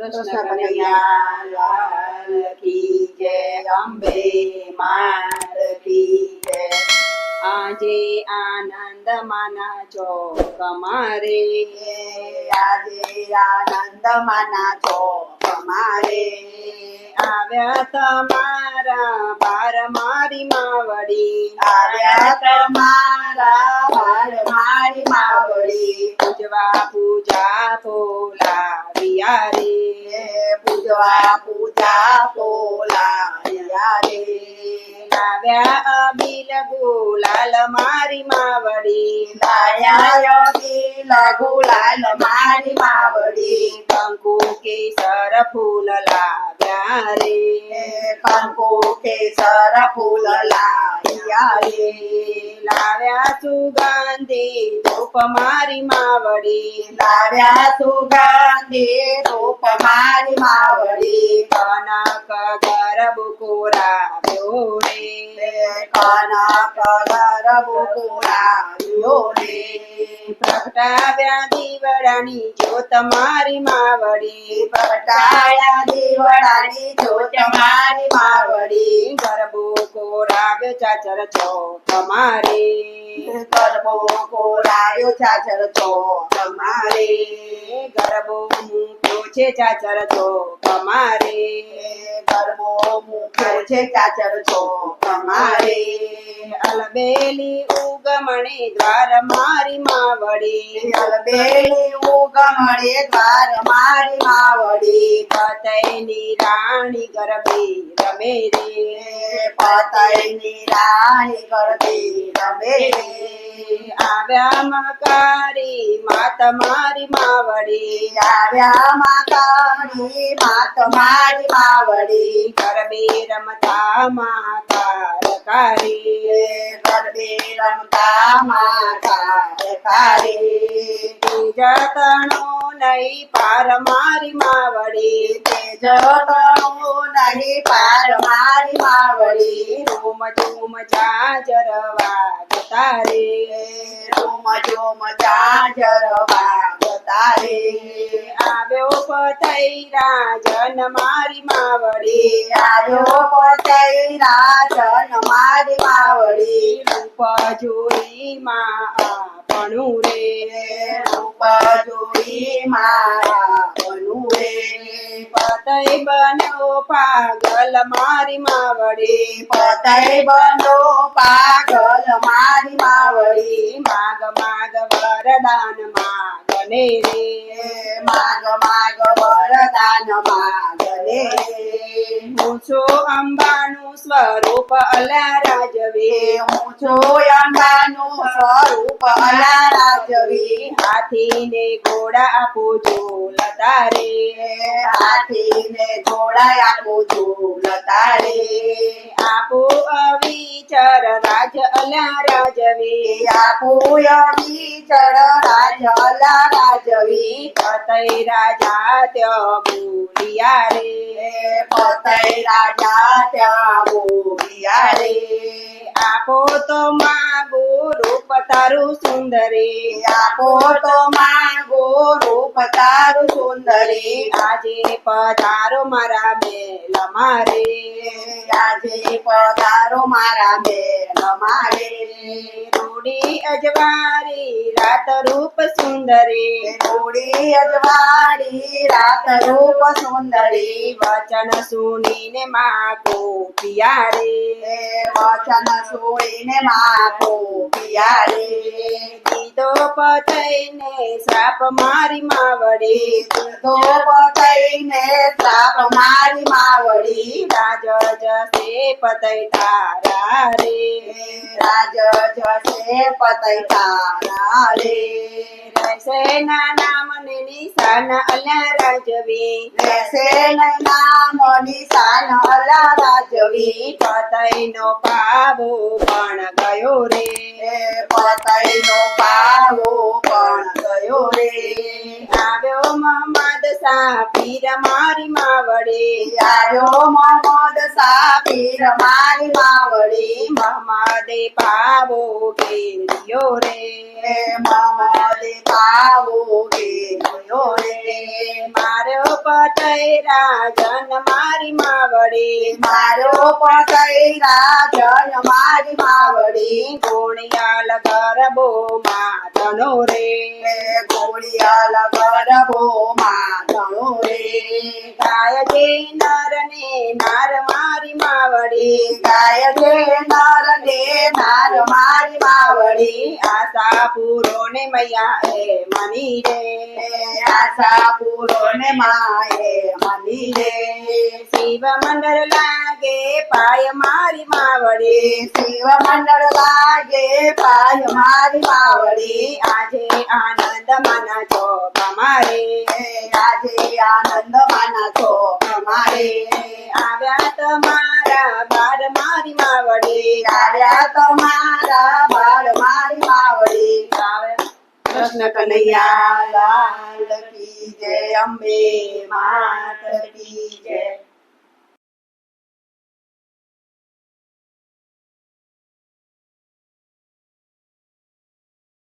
કૃષ્ણ કનૈયા કી જય અંબે માત જય આજે આનંદ માના ચોક મારે. આજે આનંદ માના ચોક મારે. આવ્યા તમારા બાર મારી માવડી. આવ્યા તમારા પૂજવા પૂજા બોલાવ્યા રે લાવ્યા અબીલ ગુલાલ મારી માવડી લાયા લઘુ લાલ મારી માવડી કંકુ કેસર ફૂલ લાવ્યા રે કંકુ કેસર ફૂલ લાયા રે લાવ્યા સુગંધી ધૂપ મારી માવડી લાવ્યા સુગંધી ધૂપ મારી માવડી કનક ગરબ કોરા રે કનક ગરબ કુળાવ્યો રે પ્રગટાવ્યા દીવડાની જો તમારી માવડી. પ્રગટાયા દીવડાની જો તમારી માવડી. ગરબો કોરાવ્યો ચાચર છો તમારે. ગરબો કોરાયો ચાચર છો તમારે. ગરબો મૂક્યો છે ચાચર છો તમારે. ગરબો મૂક્યો છે ચાચર છો તમારે. અલબેલી ઉગમણે દ્વાર મારી માવડી. અલબેલી ઉગમણે દ્વાર મારી માવડી. પતયની રાણી ગરબે રમે રે. પતયની રાણી ગરબે રમે રે. આવ્યા મકારી માત મારી માવડી. આવ્યા માતાની માત મારી માવડી. ગરબે રમતા માતા ગરબે રમતા માતા કારે જતણો નહીં પાર મારી માવડી જતણું નહીં પાર મારી માવડી રૂમ ઝૂમ જાજરવા તારે રૂમ જોમ જાજર તારે આવ્યો પતઈ જન મારી માવડી. આવ્યો પતૈરા જન મારી માવડી. રૂપ જોઈ માં રે. રૂપ જોઈ બનુ રે. પતઈ બનો પાગલ મારી માવડી. પતઈ બનો પાગલ મારી માવડી. માગ માગ વરદાન માગને રે માગ માગ વરદાન માગને હું છો અંબાનું સ્વરૂપ અલા રાજવે. હું છો અંબાનું સ્વરૂપ અલા રાજવે. હાથીને ઘોડા આપું છું લતારે હાથીને જોડાય આપું છું લતારે આપો અવિચર રાજ અલા રાજવે. આપું અમીચર રાજ અલા રાજવી. પતઈ રાજા ત્યાં બોલિયા રે, પતઈ રાજા ત્યાં બોલિયા રે. આપો તો માગો રૂપ તારું સુંદરે મારા મેલ મારે, આજે પધારો મારા બેન મારે રૂડી અજવારી રાત રૂપ સુંદરી. રૂડી અજવાળી રાત રૂપ સુંદરી. વચન સુનીને માગો પિયારે. વચન સોઈને માકો પિયારે. દીધો પતઈને શ્રાપ મારી માવડી. તો શ્રાપ મારી માવડી રાજ જશે પતઈ તારા રે. રાજ જશે પતઈ તારા રે. નાના મને નિશાન રાજવી. નામ અલા રાજવી. પતઈનો પાવો પણ ગયો રે. પતઈનો પાવો પીર મારી માવડે. આવ્યો મોહમ્મદ પીર મારી માવડે. મહમદે પાવો ઘેરિયો રે. મહમદે પાવો ઘેરિયો રે. મારો પતૈરા જન મારી માવડે. મારો પણ જન મારી માવડે. ગોણિયાલ ગરબો માધનો રે. ગોળિયાલ ગરબો ગાય છે, નર ને નાર, મારી માવડી આશા પૂરો ને મૈયા એ મની રે. આશા પૂરો ને માએ મની રે. શિવ મંડળ લાગે પાય મારી માવડી શિવ મંડળ લાગે પાય મારી માવડી આજે આનંદ માના છો તમારે. આજે આનંદ માના છો અમારે આવ્યા તમારા મારા બાર મારી માવડે તમારા બાર મારી માવડે. કૃષ્ણ કનૈયા, લાલ કી જય, અંબે માત કી જય.